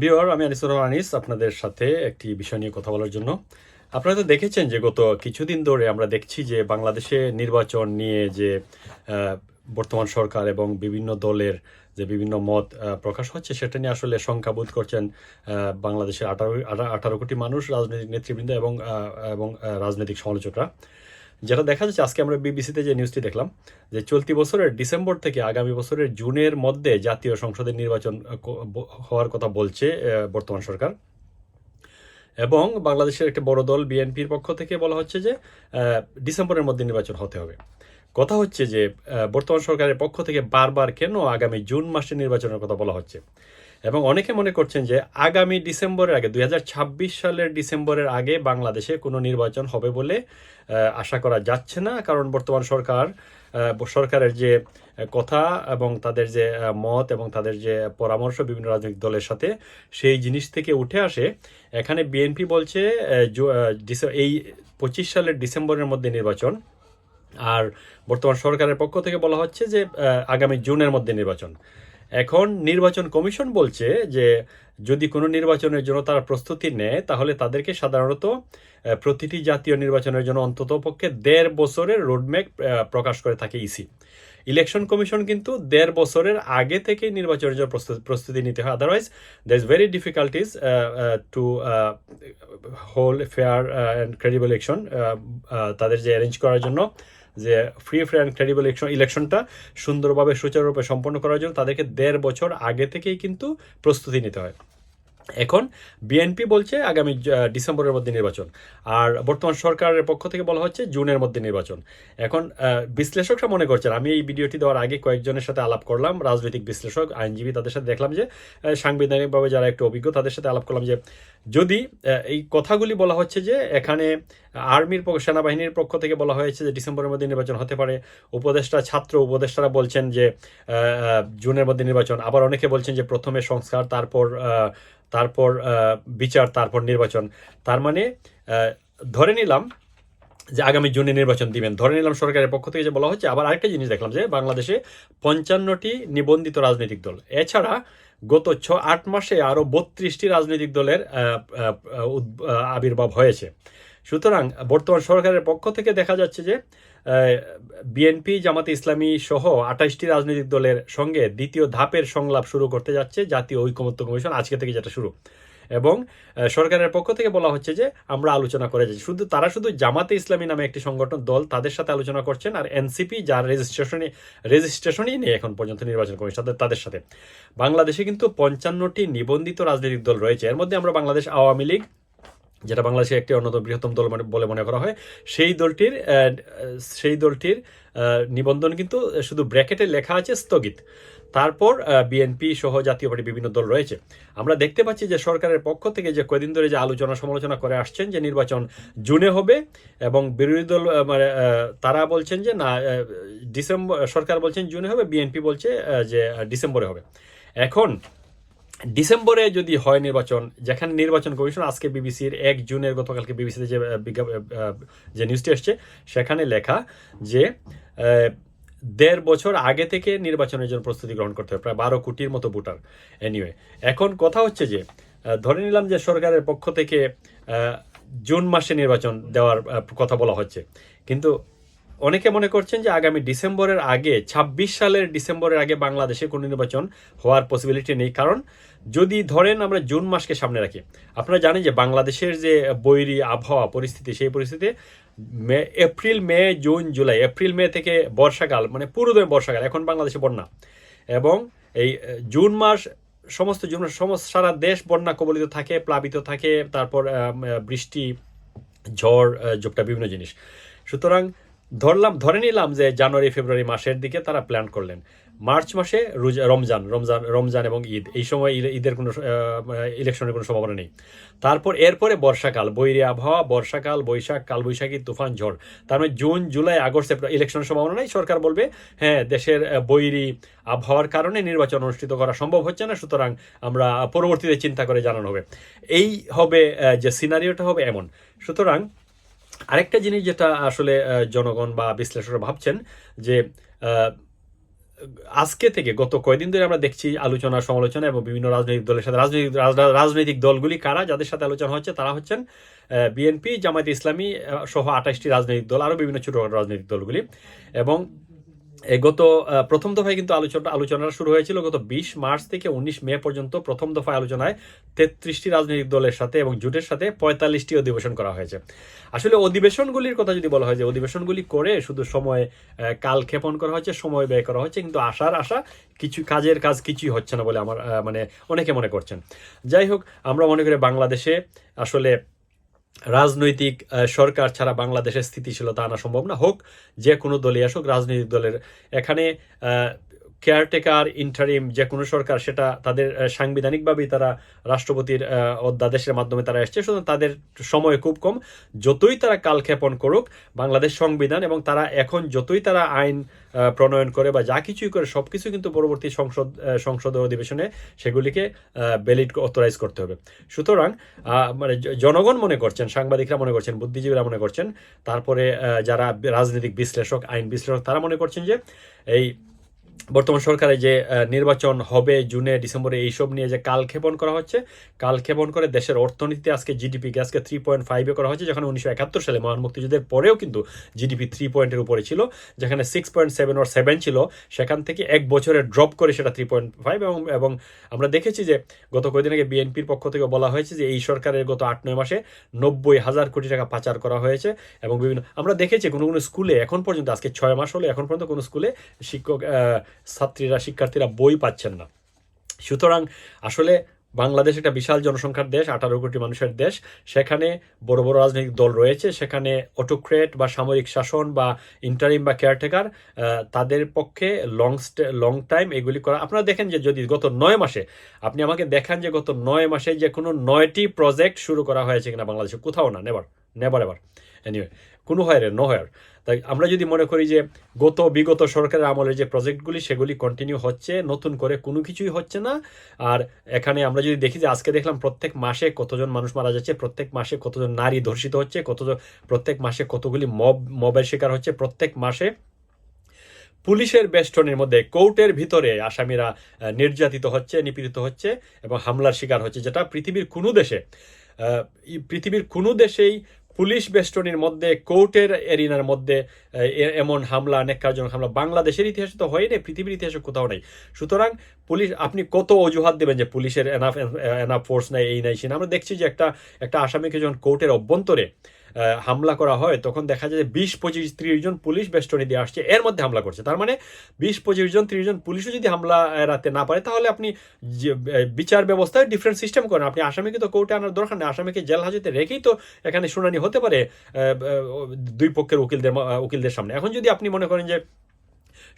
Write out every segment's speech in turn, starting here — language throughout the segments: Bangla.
বিওর আমি আনিসুর আনিস, আপনাদের সাথে একটি বিষয় নিয়ে কথা বলার জন্য। আপনারা তো দেখেছেন যে গত কিছুদিন ধরে আমরা দেখছি যে বাংলাদেশে নির্বাচন নিয়ে যে বর্তমান সরকার এবং বিভিন্ন দলের যে বিভিন্ন মত প্রকাশ হচ্ছে, সেটা নিয়ে আসলে সংখ্যাবোধ করছেন বাংলাদেশের আঠারো আঠারো কোটি মানুষ রাজনৈতিক নেতৃবৃন্দ এবং এবং রাজনৈতিক সমালোচকরা। যেটা দেখা যাচ্ছে, আজকে আমরা বিবিসিতে যে নিউজটি দেখলাম, যে চলতি বছরের ডিসেম্বর থেকে আগামী বছরের জুনের মধ্যে জাতীয় সংসদের নির্বাচন হওয়ার কথা বলছে বর্তমান সরকার। এবং বাংলাদেশের একটা বড় দল বিএনপির পক্ষ থেকে বলা হচ্ছে যে ডিসেম্বরের মধ্যে নির্বাচন হতে হবে। কথা হচ্ছে যে বর্তমান সরকারের পক্ষ থেকে বারবার কেন আগামী জুন মাসে নির্বাচনের কথা বলা হচ্ছে? এবং অনেকে মনে করছেন যে আগামী ডিসেম্বরের আগে, দুই হাজার ছাব্বিশ সালের ডিসেম্বরের আগে বাংলাদেশে কোনো নির্বাচন হবে বলে আশা করা যাচ্ছে না। কারণ বর্তমান সরকার সরকারের যে কথা এবং তাদের যে মত এবং তাদের যে পরামর্শ বিভিন্ন রাজনৈতিক দলের সাথে, সেই জিনিস থেকে উঠে আসে, এখানে বিএনপি বলছে এই পঁচিশ সালের ডিসেম্বরের মধ্যে নির্বাচন। আর বর্তমান সরকারের পক্ষ থেকে বলা হচ্ছে যে আগামী জুনের মধ্যে নির্বাচন। এখন নির্বাচন কমিশন বলছে যে যদি কোনো নির্বাচনের জন্য তারা প্রস্তুতি নেয়, তাহলে তাদেরকে সাধারণত প্রতিটি জাতীয় নির্বাচনের জন্য অন্তত পক্ষে দেড় বছরের রোডম্যাপ প্রকাশ করে থাকে ইসি। ইলেকশন কমিশন কিন্তু দেড় বছরের আগে থেকেই নির্বাচনের জন্য প্রস্তুতি নিতে হয়। Otherwise there is very difficulties to hold fair and credible election তাদের যে অ্যারেঞ্জ করার জন্য। যে ফ্রি ফ্রি অ্যান্ড ক্রেডিবল ইলেকশনটা সুন্দরভাবে, সুচারুরূপে সম্পন্ন করার জন্য তাদেরকে দেড় বছর আগে থেকেই কিন্তু প্রস্তুতি নিতে হয়। এখন বিএনপি বলছে আগামী ডিসেম্বরের মধ্যে নির্বাচন। আর বর্তমান সরকারের পক্ষ থেকে বলা হচ্ছে জুনের মধ্যে নির্বাচন। এখন বিশ্লেষকরা মনে করছেন, আমি এই ভিডিওটি দেওয়ার আগে কয়েকজনের সাথে আলাপ করলাম, রাজনৈতিক বিশ্লেষক, আইনজীবী তাদের সাথে দেখলাম যে সাংবিধানিকভাবে যারা একটু অভিজ্ঞ তাদের সাথে আলাপ করলাম যে, যদি এই কথাগুলি বলা হচ্ছে যে, এখানে আর্মির সেনাবাহিনীর পক্ষ থেকে বলা হয়েছে যে, ডিসেম্বরের মধ্যে নির্বাচন হতে পারে। উপদেষ্টা, ছাত্র উপদেষ্টারা বলছেন যে জুনের মধ্যে নির্বাচন। আবার অনেকে বলছেন যে, প্রথমে সংস্কার, তারপর তারপর বিচার, তারপর নির্বাচন। তার মানে ধরে নিলাম যে আগামী জুনে নির্বাচন দিবেন। ধরে নিলাম সরকারের পক্ষ থেকে যে বলা হচ্ছে, আবার আরেকটা জিনিস দেখলাম যে বাংলাদেশে পঞ্চান্নটি নিবন্ধিত রাজনৈতিক দল। এছাড়া গত ছ আট মাসে আরও বত্রিশটি রাজনৈতিক দলের আবির্ভাব হয়েছে। সুতরাং বর্তমান সরকারের পক্ষ থেকে দেখা যাচ্ছে যে বিএনপি, জামাতে ইসলামী সহ আঠাশটি রাজনৈতিক দলের সঙ্গে দ্বিতীয় ধাপের সংলাপ শুরু করতে যাচ্ছে জাতীয় ঐকমত্য কমিশন আজকে থেকে যেটা শুরু। এবং সরকারের পক্ষ থেকে বলা হচ্ছে যে আমরা আলোচনা করে যাচ্ছি। শুধু তারা শুধু জামাতে ইসলামী নামে একটি সংগঠন, দল তাদের সাথে আলোচনা করছেন আর এনসিপি যার রেজিস্ট্রেশনে রেজিস্ট্রেশনই নেই এখন পর্যন্ত নির্বাচন কমিশন তাদের সাথে। বাংলাদেশে কিন্তু পঞ্চান্নটি নিবন্ধিত রাজনৈতিক দল রয়েছে। এর মধ্যে আমরা বাংলাদেশ আওয়ামী লীগ যেটা বাংলাদেশের একটি অন্যতম বৃহত্তম দল বলে মনে করা হয়, সেই দলটির সেই দলটির নিবন্ধন কিন্তু শুধু ব্র্যাকেটে লেখা আছে, স্থগিত। তারপর বিএনপি সহ জাতীয় পার্টি বিভিন্ন দল রয়েছে। আমরা দেখতে পাচ্ছি যে সরকারের পক্ষ থেকে যে কদিন ধরে যে আলোচনা সমালোচনা করে আসছেন যে নির্বাচন জুনে হবে এবং বিরোধী দল মানে তারা বলছেন যে না ডিসেম্বর, সরকার বলছেন জুনে হবে, বিএনপি বলছে যে ডিসেম্বরে হবে। এখন ডিসেম্বরে যদি হয় নির্বাচন, যেখানে নির্বাচন কমিশন, আজকে বিবিসির এক জুনের গতকালকে বিবিসিতে যে যে নিউজটি এসছে, সেখানে লেখা যে দেড় বছর আগে থেকে নির্বাচনের জন্য প্রস্তুতি গ্রহণ করতে হবে, প্রায় বারো কোটির মতো ভোটার। এনিওয়ে এখন কথা হচ্ছে যে ধরে নিলাম যে সরকারের পক্ষ থেকে জুন মাসে নির্বাচন দেওয়ার কথা বলা হচ্ছে। কিন্তু অনেকে মনে করছেন যে আগামী ডিসেম্বরের আগে ২৬ সালের ডিসেম্বরের আগে বাংলাদেশে কোনো নির্বাচন হওয়ার পসিবিলিটি নেই। কারণ যদি ধরেন আমরা জুন মাসকে সামনে রাখি, আপনারা জানেন যে বাংলাদেশের যে বৈরী আবহাওয়া পরিস্থিতি, সেই পরিস্থিতিতে মে, এপ্রিল, মে, জুন, জুলাই, এপ্রিল, মে থেকে বর্ষাকাল মানে পুরোদমে বর্ষাকাল, এখন বাংলাদেশে বন্যা। এবং এই জুন মাস, সমস্ত জুন মাস, সমস্ত সারা দেশ বন্যা কবলিত থাকে, প্লাবিত থাকে, তারপর বৃষ্টি, ঝড় ঝোপটা বিভিন্ন জিনিস। সুতরাং ধরলাম, ধরে নিলাম যে জানুয়ারি, ফেব্রুয়ারি মাসের দিকে তারা প্ল্যান করলেন। মার্চ মাসে রমজান রমজান রমজান এবং ঈদ। এই সময় ঈদ- ঈদের কোনো ইলেকশনের কোনো সম্ভাবনা নেই। তারপর এরপরে বর্ষাকাল, বৈরী আবহাওয়া, বর্ষাকাল, বৈশাখ, কালবৈশাখী, তুফান, ঝড়। তার মানে জুন, জুলাই, আগস্ট ইলেকশনের সম্ভাবনা নেই। সরকার বলবে হ্যাঁ দেশের বৈরী আবহাওয়ার কারণে নির্বাচন অনুষ্ঠিত করা সম্ভব হচ্ছে না, সুতরাং আমরা পরবর্তীতে চিন্তা করে জানানো হবে। এই হবে যে সিনারিওটা হবে এমন। সুতরাং আরেকটা জিনিস যেটা আসলে জনগণ বা বিশ্লেষকরা ভাবছেন যে আজকে থেকে গত কয়েকদিন ধরে আমরা দেখছি আলোচনা, সমালোচনা এবং বিভিন্ন রাজনৈতিক দলের সাথে, রাজনৈতিক রাজনৈতিক দলগুলি কারা যাদের সাথে আলোচনা হচ্ছে, তারা হচ্ছেন বিএনপি, জামায়াত ইসলামী সহ আঠাশটি রাজনৈতিক দল, আরও বিভিন্ন ছোটো রাজনৈতিক দলগুলি এবং গত প্রথম দফায় কিন্তু আলোচনা আলোচনা শুরু হয়েছিল গত বিশ মার্চ থেকে উনিশ মে পর্যন্ত প্রথম দফায় আলোচনায় তেত্রিশটি রাজনৈতিক দলের সাথে এবং জোটের সাথে পঁয়তাল্লিশটি অধিবেশন করা হয়েছে। আসলে অধিবেশনগুলির কথা যদি বলা হয় যে অধিবেশনগুলি করে শুধু সময় কাল ক্ষেপণ করা হচ্ছে, সময় ব্যয় করা হচ্ছে, কিন্তু আশার আশা কিছু কাজের কাজ কিছুই হচ্ছে না বলে আমার মানে অনেকে মনে করছেন। যাই হোক, আমরা মনে করি বাংলাদেশে আসলে রাজনৈতিক সরকার ছাড়া বাংলাদেশের স্থিতিশীলতা আনা সম্ভব না। হোক, যে কোনো দলই আসুক, রাজনৈতিক দলের। এখানে কেয়ারটেকার ইন্টারিম যে কোনো সরকার, সেটা তাদের সাংবিধানিকভাবেই তারা রাষ্ট্রপতির অধ্যাদেশের মাধ্যমে তারা এসছে। সুতরাং তাদের সময় খুব কম। যতই তারা কালক্ষেপণ করুক, বাংলাদেশ সংবিধান এবং তারা এখন যতই তারা আইন প্রণয়ন করে বা যা কিছুই করে সব কিছু কিন্তু পরবর্তী সংসদ সংসদ অধিবেশনে সেগুলিকে ভ্যালিড অথরাইজ করতে হবে। সুতরাং মানে জনগণ মনে করছেন, সাংবাদিকরা মনে করছেন, বুদ্ধিজীবীরা মনে করছেন, তারপরে যারা রাজনৈতিক বিশ্লেষক, আইন বিশ্লেষক, তারা মনে করছেন যে এই বর্তমান সরকারে যে নির্বাচন হবে জুনে, ডিসেম্বরে, এইসব নিয়ে যে কালক্ষেপণ করা হচ্ছে, কালক্ষেপণ করে দেশের অর্থনীতিতে আজকে জিডিপিকে আজকে থ্রি পয়েন্ট ফাইভে করা হচ্ছে যেখানে উনিশশো একাত্তর সালে মহান মুক্তিযুদ্ধের পরেও কিন্তু জিডিপি থ্রি পয়েন্টের উপরে ছিল, যেখানে six point seven or seven ছিল, সেখান থেকে এক বছরে ড্রপ করে সেটা থ্রি পয়েন্ট ফাইভ এবং এবং আমরা দেখেছি যে গত কয়েকদিন আগে বিএনপির পক্ষ থেকে বলা হয়েছে যে এই সরকারের গত আট, নয় মাসে নব্বই হাজার কোটি টাকা পাচার করা হয়েছে এবং বিভিন্ন, আমরা দেখেছি কোনো কোনো স্কুলে এখন পর্যন্ত, আজকে ছয় মাস হলো, এখন পর্যন্ত কোনো স্কুলে শিক্ষক ছাত্রীরা, শিক্ষার্থীরা বই পাচ্ছেন না। সুতরাং আসলে বাংলাদেশ একটা বিশাল জনসংখ্যার দেশ, আঠারো কোটি মানুষের দেশ। সেখানে বড় বড় রাজনৈতিক দল রয়েছে, সেখানে অটোক্রেট বা সামরিক শাসন বা ইন্টারিম বা কেয়ারটেকার তাদের পক্ষে লং স্টে লং টাইম এগুলি করা। আপনারা দেখেন যে যদি গত নয় মাসে, আপনি আমাকে দেখান যে গত নয় মাসে যে কোনো নয়টি প্রজেক্ট শুরু করা হয়েছে কিনা বাংলাদেশে, কোথাও না নেবার নেবার এবার এনিওয়ে কোনো হয় রে নো হয় তাই আমরা যদি মনে করি যে গত, বিগত সরকারের আমলের যে প্রজেক্টগুলি, সেগুলি কন্টিনিউ হচ্ছে, নতুন করে কোনো কিছুই হচ্ছে না। আর এখানে আমরা যদি দেখি যে আজকে দেখলাম প্রত্যেক মাসে কতজন মানুষ মারা যাচ্ছে, প্রত্যেক মাসে কতজন নারী ধর্ষিত হচ্ছে, কতজন, প্রত্যেক মাসে কতগুলি মব, মবের শিকার হচ্ছে, প্রত্যেক মাসে পুলিশের বেষ্টনের মধ্যে, কোর্টের ভিতরে আসামিরা নির্যাতিত হচ্ছে, নিপীড়িত হচ্ছে এবং হামলার শিকার হচ্ছে, যেটা পৃথিবীর কোনো দেশে পৃথিবীর কোনো দেশেই পুলিশ বেষ্টনীর মধ্যে, কোর্টের এরিনার মধ্যে এমন হামলা, নেককারজনক হামলা বাংলাদেশের ইতিহাসে তো হয়নি পৃথিবীর ইতিহাসে কোথাও নেই সুতরাং পুলিশ, আপনি কত অজুহাত দেবেন যে পুলিশের এনাফ এনাফ ফোর্স নাই, এই নাই সে। আমরা দেখছি যে একটা একটা আসামিকে যখন কোর্টের অভ্যন্তরে হামলা করা হয়, তখন দেখা যায় যে বিশ পঁচিশ ত্রিশ জন পুলিশ বেষ্টনী দিয়ে আসছে, এর মধ্যে হামলা করছে। তার মানে বিশ পঁচিশ জন, ত্রিশ জন পুলিশও যদি হামলা এড়াতে না পারে, তাহলে আপনি বিচার ব্যবস্থায় ডিফারেন্ট সিস্টেম করেন। আপনি আসামিকে তো কোর্টে আনার দরকার নেই, আসামিকে জেল হাজতে রেখেই তো এখানে শুনানি হতে পারে দুই পক্ষের উকিলদের উকিলদের সামনে। এখন যদি আপনি মনে করেন যে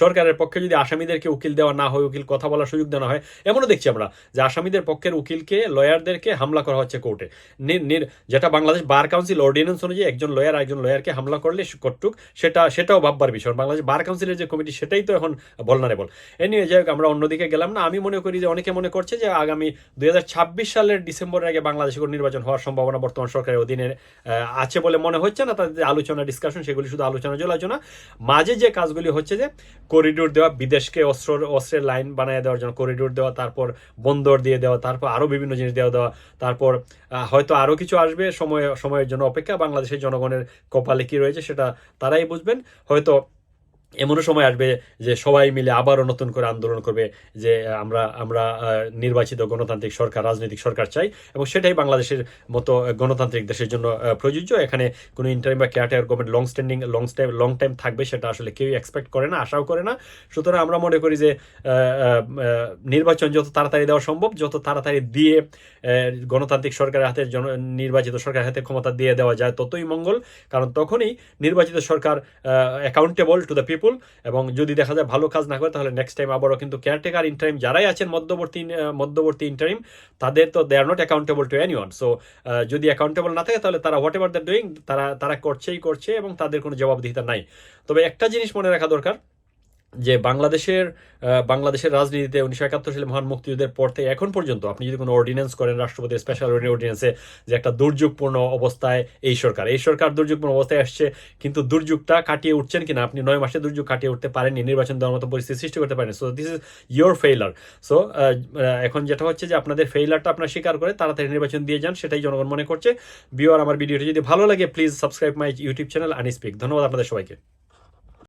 সরকারের পক্ষে যদি আসামিদেরকে উকিল দেওয়া না হয়, উকিল কথা বলার সুযোগ দেওয়া হয়, এমনও দেখছি আমরা যে আসামিদের পক্ষের উকিলকে, লয়ারদেরকে হামলা করা হচ্ছে কোর্টে। যেটা বাংলাদেশ বার কাউন্সিল অর্ডিন্যান্স অনুযায়ী একজন লয়ার একজন লয়ারকে হামলা করলে কটুক সেটা, সেটাও ভাববার বিষয়। বাংলাদেশ বার কাউন্সিলের যে কমিটি, সেটাই তো এখন বলনারেবল। এ নিয়ে যাই হোক, আমরা অন্যদিকে গেলাম না। আমি মনে করি যে অনেকে মনে করছে যে আগামী দুই হাজার ছাব্বিশ সালের ডিসেম্বরের আগে বাংলাদেশে নির্বাচন হওয়ার সম্ভাবনা বর্তমান সরকারের অধীনে আছে বলে মনে হচ্ছে না। তাদের আলোচনা ডিসকাশন সেগুলি শুধু আলোচনা জল আলোচনা মাঝে যে কাজগুলি হচ্ছে যে করিডোর দেওয়া, বিদেশকে অস্ত্র অস্ত্রের লাইন বানিয়ে দেওয়ার জন্য করিডোর দেওয়া, তারপর বন্দর দিয়ে দেওয়া, তারপর আরও বিভিন্ন জিনিস দেওয়া দেওয়া, তারপর হয়তো আরও কিছু আসবে, সময় সময়ের জন্য অপেক্ষা, বাংলাদেশের জনগণের কপালে কী রয়েছে সেটা তারাই বুঝবেন। হয়তো এমনও সময় আসবে যে সবাই মিলে আবারও নতুন করে আন্দোলন করবে যে আমরা আমরা নির্বাচিত গণতান্ত্রিক সরকার, রাজনৈতিক সরকার চাই এবং সেটাই বাংলাদেশের মতো গণতান্ত্রিক দেশের জন্য প্রযোজ্য। এখানে কোনো ইন্টারিম বা caretaker government long standing long time long time থাকবে সেটা আসলে কেউই এক্সপেক্ট করে না, আশাও করে না। সুতরাং আমরা মনে করি যে নির্বাচন যত তাড়াতাড়ি দেওয়া সম্ভব, যত তাড়াতাড়ি দিয়ে গণতান্ত্রিক সরকারের হাতে, জন, নির্বাচিত সরকারের হাতে ক্ষমতা দিয়ে দেওয়া যায় ততই মঙ্গল। কারণ তখনই নির্বাচিত সরকার অ্যাকাউন্টেবল টু দ্য পিপুল এবং যদি দেখা যায় ভালো কাজ না করে, তাহলে নেক্সট টাইম আবারও কিন্তু কেয়ারটেকার ইন্টারিম যারাই আছেন, মধ্যবর্তী মধ্যবর্তী ইন্টারিম তাদের তো they are not accountable to any so যদি অ্যাকাউন্টেবল না থাকে, তাহলে তারা হোয়াট এভার দ্য ডুইং তারা তারা করছেই করছে এবং তাদের কোনো জবাবদিহিতা নাই। তবে একটা জিনিস মনে রাখা দরকার যে বাংলাদেশের বাংলাদেশের রাজনীতিতে উনিশশো একাত্তর সালে মহান মুক্তিযুদ্ধের পর থেকে এখন পর্যন্ত আপনি যদি কোনো অর্ডিন্যান্স করেন রাষ্ট্রপতির স্পেশাল অর্ডিন্যান্সে যে একটা দুর্যোগপূর্ণ অবস্থায় এই সরকার এই সরকার দুর্যোগপূর্ণ অবস্থায় আসছে, কিন্তু দুর্যোগটা কাটিয়ে উঠছেন কিনা আপনি নয় মাসে দুর্যোগ কাটিয়ে উঠতে পারেননি, নির্বাচন দেওয়ার মতো পরিস্থিতি সৃষ্টি করতে পারেনি so this is your failure so এখন যেটা হচ্ছে যে আপনাদের ফেইলারটা আপনার স্বীকার করে তাড়াতাড়ি নির্বাচন দিয়ে যান, সেটাই জনগণ মনে করছে। বিওর আমার ভিডিওটি যদি ভালো লাগে please subscribe my YouTube channel আনি স্পিক ধন্যবাদ আপনাদের সবাইকে।